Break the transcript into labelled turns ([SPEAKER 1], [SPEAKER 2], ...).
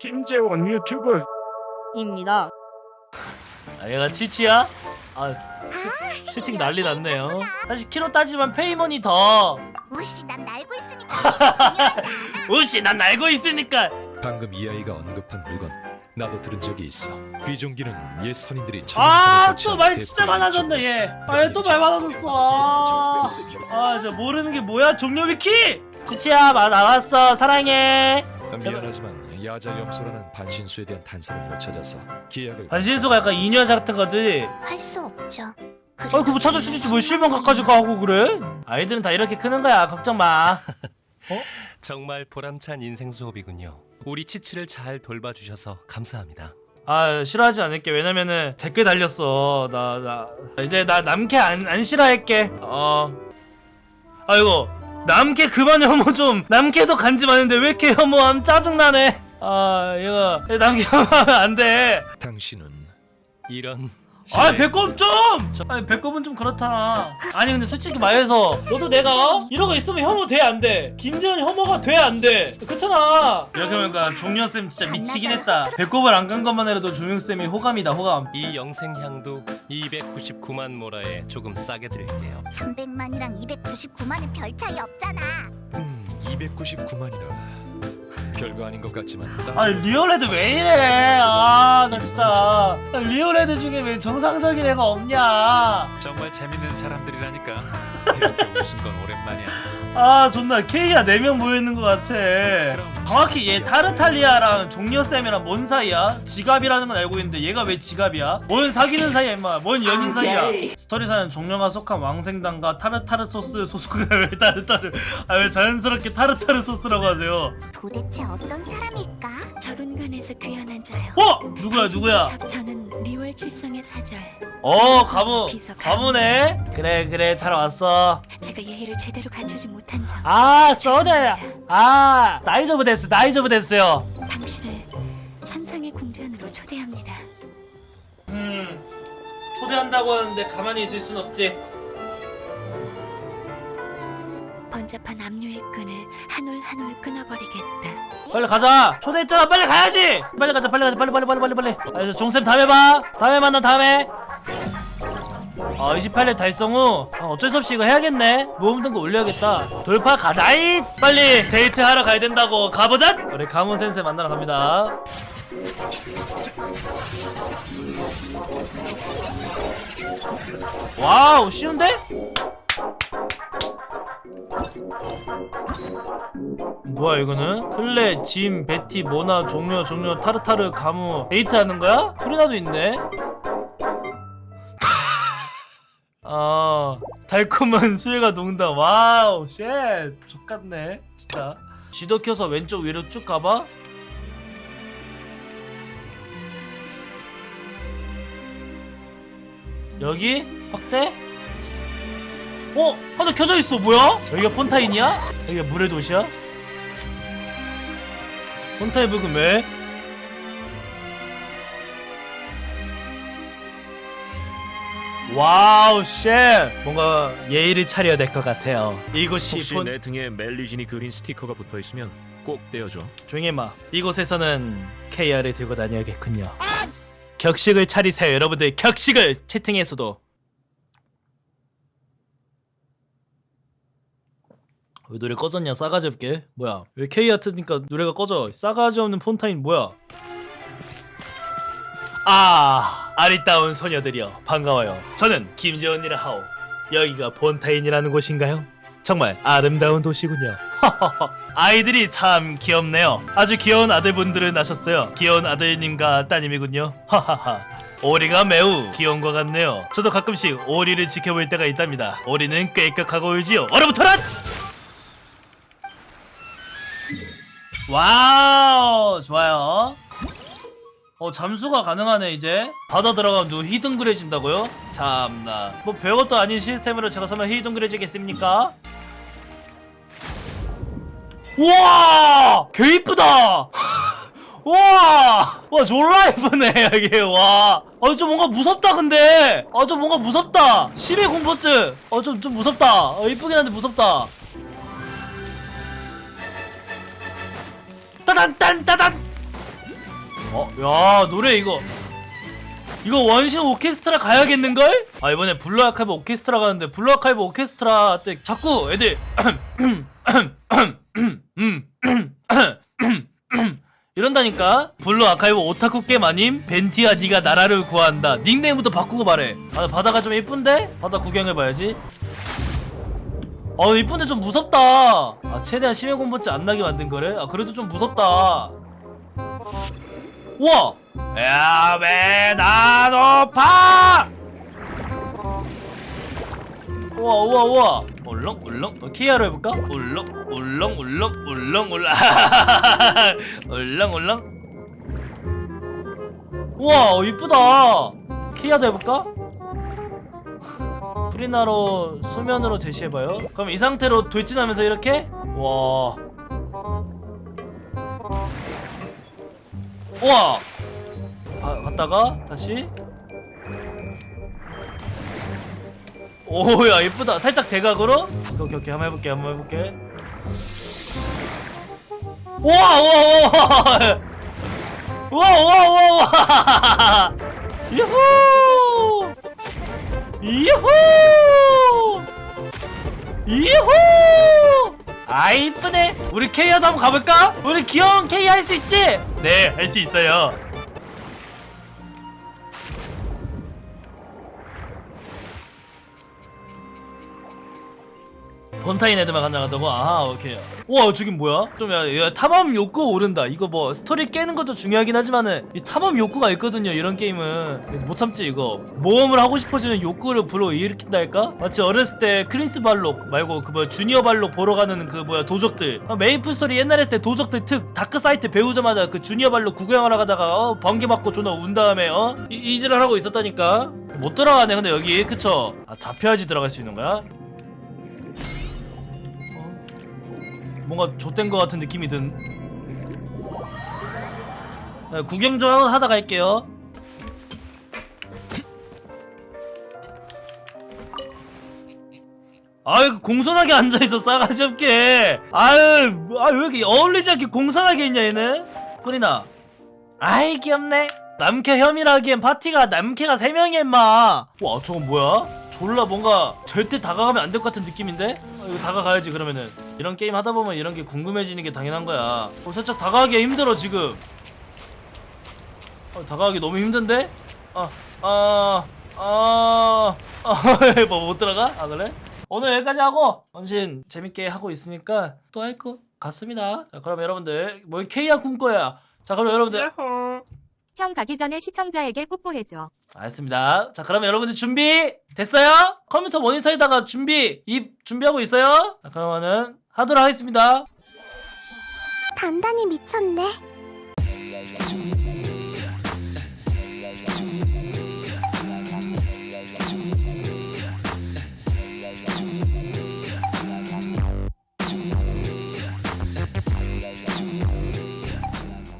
[SPEAKER 1] 김재원 유튜브
[SPEAKER 2] 입니다.
[SPEAKER 3] 아, 얘가 치치야? 아, 채, 채팅 난리 났네요. 사실 키로 따지면 페이먼이 더.
[SPEAKER 4] 우씨 난 날고 있으니까.
[SPEAKER 3] 우씨, 난 알고 있으니까.
[SPEAKER 5] 방금 이 아이가 언급한 물건 나도 들은 적이 있어. 귀종기는 옛 선인들이
[SPEAKER 3] 아, 또 말 진짜 많아졌네, 얘. 아, 얘 또 말 많아졌어. 아, 아, 저 모르는 게 뭐야? 종료 위키! 치치야, 마 나왔어. 사랑해.
[SPEAKER 5] 미안하지만 야자 염소라는 반신수에 대한 단서를 못 찾아서 계약을
[SPEAKER 3] 반신수가 약간 이녀 같은 거지.
[SPEAKER 4] 할 수 없죠.
[SPEAKER 3] 아, 그거 찾을 수도 있지. 뭘 실명각까지 가고 그래? 아이들은 다 이렇게 크는 거야. 걱정 마.
[SPEAKER 6] 정말 보람찬 인생 수업이군요. 우리 치치를 잘 돌봐주셔서 감사합니다.
[SPEAKER 3] 아 싫어하지 않을게 왜냐면은 댓글 달렸어 나 나 이제 나 남캐 안, 안 싫어할게 어 아이고 남캐 그만 혐오 좀 남캐도 간지 많은데 왜 이렇게 혐오함 짜증 나네 아 얘가 얘 혐오하면 안돼
[SPEAKER 5] 당신은
[SPEAKER 6] 이런
[SPEAKER 3] 아 배꼽 좀! 아니 배꼽은 좀 그렇다 아니 근데 솔직히 말해서 너도 내가 어? 이런 거 있으면 혐오 돼 안 돼? 김재현 혐오가 돼 안 돼? 그렇잖아 이렇게 보니까 종려쌤 진짜 미치긴 했다 배꼽을 안 간 것만 해도 종려쌤이 호감이다 호감
[SPEAKER 6] 이 영생향도 299만 모라에 조금 싸게 드릴게요.
[SPEAKER 4] 300만이랑 299만은 별 차이 없잖아.
[SPEAKER 5] 음 299만이나 별거 아닌 것 같지만
[SPEAKER 3] 아 리얼헤드 왜 이래? 아 나 진짜. 아, 리얼헤드 중에 왜 정상적인 애가 없냐.
[SPEAKER 7] 정말 재밌는 사람들이라니까. 이렇게 웃은 건 오랜만이야.
[SPEAKER 3] 아 존나. K가 4명 모여있는 것 같아. 정확히 얘 타르탈리아랑 종려쌤이랑 뭔 사이야? 지갑이라는 건 알고 있는데 얘가 왜 지갑이야? 뭔 사귀는 사이야 임마. 뭔 연인 사이야? 스토리사는 종려가 속한 왕생당과 타르타르 소스 소속을 왜 타르타르 아 왜 자연스럽게 타르타르 소스라고 하세요?
[SPEAKER 4] 도대체 어떤 사람일까?
[SPEAKER 8] 저룬간에서 귀환한 자요.
[SPEAKER 3] 어? 누구야 누구야
[SPEAKER 8] 저는 리월 칠성의 사절.
[SPEAKER 3] 어 가문 가문에 그래 그래 잘 왔어
[SPEAKER 8] 제가 예의를 제대로 갖추지 못한 점.
[SPEAKER 3] 아 써네. 아 나이저브 됐어 나이저브 됐어요
[SPEAKER 8] 당신을 천상의 궁전으로 초대합니다.
[SPEAKER 3] 음 초대한다고 하는데 가만히 있을 순 없지
[SPEAKER 8] 번잡한 압류의 끈을 한 올 한 올 끊어버리겠다.
[SPEAKER 3] 빨리 가자! 초대했잖아! 빨리 가야지! 빨리 가자! 빨리 가자! 빨리 빨리 빨리 빨리 빨리! 아, 종쌤 다음에 봐! 다음에 만나 다음에! 아 28일 달성 후! 아, 어쩔 수 없이 이거 해야겠네? 모험 등급 올려야겠다. 돌파 가자이! 빨리 데이트 하러 가야 된다고! 가보자! 우리 가문 센세 만나러 갑니다. 와우 쉬운데? 뭐야 이거는? 클레, 짐, 베티, 모나, 종료, 종료, 타르타르, 가무 데이트 하는 거야? 프리나도 있네? 아 달콤한 수혜가 농담 와우 쉣 족같네 진짜 쥐도 켜서 왼쪽 위로 쭉 가봐 여기? 확대? 어? 하나 켜져 있어 뭐야? 여기가 폰타인이야? 여기가 물의 도시야? 폰타인 부금 왜? 와우 쉣 뭔가 예의를 차려야 될 것 같아요 이곳이
[SPEAKER 7] 혹시
[SPEAKER 3] 폰...
[SPEAKER 7] 내 등에 멜리진이 그린 스티커가 붙어 있으면 꼭 떼어줘
[SPEAKER 3] 조용히 해마 이곳에서는 KR을 들고 다녀야겠군요 격식을 차리세요 여러분들 격식을 채팅에서도 왜 노래 꺼졌냐? 싸가지 없게. 뭐야? 왜 K 아트니까 노래가 꺼져? 싸가지 없는 폰타인 뭐야? 아 아리따운 소녀들이여 반가워요. 저는 김재원이라 하오. 여기가 폰타인이라는 곳인가요? 정말 아름다운 도시군요. 아이들이 참 귀엽네요. 아주 귀여운 아들분들을 낳으셨어요. 귀여운 아들님과 따님이군요. 하하하 오리가 매우 귀여운 것 같네요. 저도 가끔씩 오리를 지켜볼 때가 있답니다. 오리는 꾀깍하고 울지요. 얼어붙어라 와우 좋아요 어 잠수가 가능하네 이제 바다 들어가면 누 히든그레진다고요? 참나 뭐 별것도 아닌 시스템으로 제가 설마 히든그레지겠습니까? 우와 개 이쁘다 와, 와 졸라 예쁘네 여기 와. 아 좀 뭔가 무섭다 근데. 아 좀 뭔가 무섭다. 심해 공포증. 어좀 좀 무섭다. 어, 이쁘긴 한데 무섭다. 따단 딴 따단 야 노래 이거 이거 원신 오케스트라 가야겠는걸? 아 이번에 블루 아카이브 오케스트라 가는데 블루 아카이브 오케스트라 때 자꾸 애들 이런다니까 블루 아카이브 오타쿠 게임 아님? 벤티야 네가 나라를 구한다 닉네임부터 바꾸고 말해 아 바다가 좀 이쁜데? 바다 구경해봐야지 아 이쁜데 좀 무섭다. 아 최대한 심해 공포증 안 나게 만든 거래? 아 그래도 좀 무섭다. 우와! 야왜 나 높아 우와 우와 우와. 울렁 울렁. 어, 키아로 해볼까? 울렁 울렁 울렁 울렁 울렁. 울렁 울렁. 우와 어, 이쁘다. 키아도 해볼까? 프리나로 수면으로 제시해봐요. 그럼 이 상태로 돌진하면서 이렇게? 와. 우와! 아, 갔다가 다시? 오야 이쁘다. 살짝 대각으로? 오케이 오케이. 오케이 한번 해볼게 한번 해볼게. 우와 우와 우와! 우와 우와 우와 우와! 유후 유후 유후 아 이쁘네 우리 케이아도 한번 가볼까? 우리 귀여운 케이 할 수 있지? 네 할 수 있어요 본타인 애들만 간다고 아 오케이 우와 저긴 뭐야? 좀 야, 야, 탐험 욕구 오른다 이거 뭐 스토리 깨는 것도 중요하긴 하지만은 이 탐험 욕구가 있거든요 이런 게임은 못 참지 이거 모험을 하고 싶어지는 욕구를 불러일으킨다 할까? 마치 어렸을 때 크리스 발록 말고 그 뭐야 주니어 발록 보러 가는 그 뭐야 도적들 아, 메이플 스토리 옛날에 했을 때 도적들 특 다크 사이트 배우자마자 그 주니어 발록 구경하러 가다가 어 번개 맞고 존나 운 다음에 어 이, 이질을 하고 있었다니까 못 들어가네 근데 여기 그쵸? 아 잡혀야지 들어갈 수 있는 거야? 뭔가 좆된 것 같은 느낌이 든. 네, 구경 좀 하다 갈게요. 아유 공손하게 앉아있어 싸가지 없게 아유 아왜 이렇게 어울리지 않게 공손하게 있냐 얘는 꾸리나 아이 귀엽네 남캐 혐이라 하기엔 파티가 남캐가 3명이야 임마 와 저건 뭐야? 졸라 뭔가 절대 다가가면 안 될 것 같은 느낌인데? 아, 이거 다가가야지 그러면은 이런 게임 하다 보면 이런 게 궁금해지는 게 당연한 거야 어, 살짝 다가가기 힘들어 지금 어, 다가가기 너무 힘든데? 아, 아, 아, 아, 뭐못 들어가? 아 그래? 오늘 여기까지 하고 원신 재밌게 하고 있으니까 또 할 것 같습니다. 자 그럼 여러분들 뭐군 거야. 자 그럼 여러분들
[SPEAKER 1] 형 가기 전에 시청자에게 뽀뽀해줘.
[SPEAKER 3] 알겠습니다. 자 그럼 여러분들 준비 됐어요? 컴퓨터 모니터에다가 준비 입 준비하고 있어요? 자 그러면은 하도록 하겠습니다.
[SPEAKER 4] 단단히 미쳤네.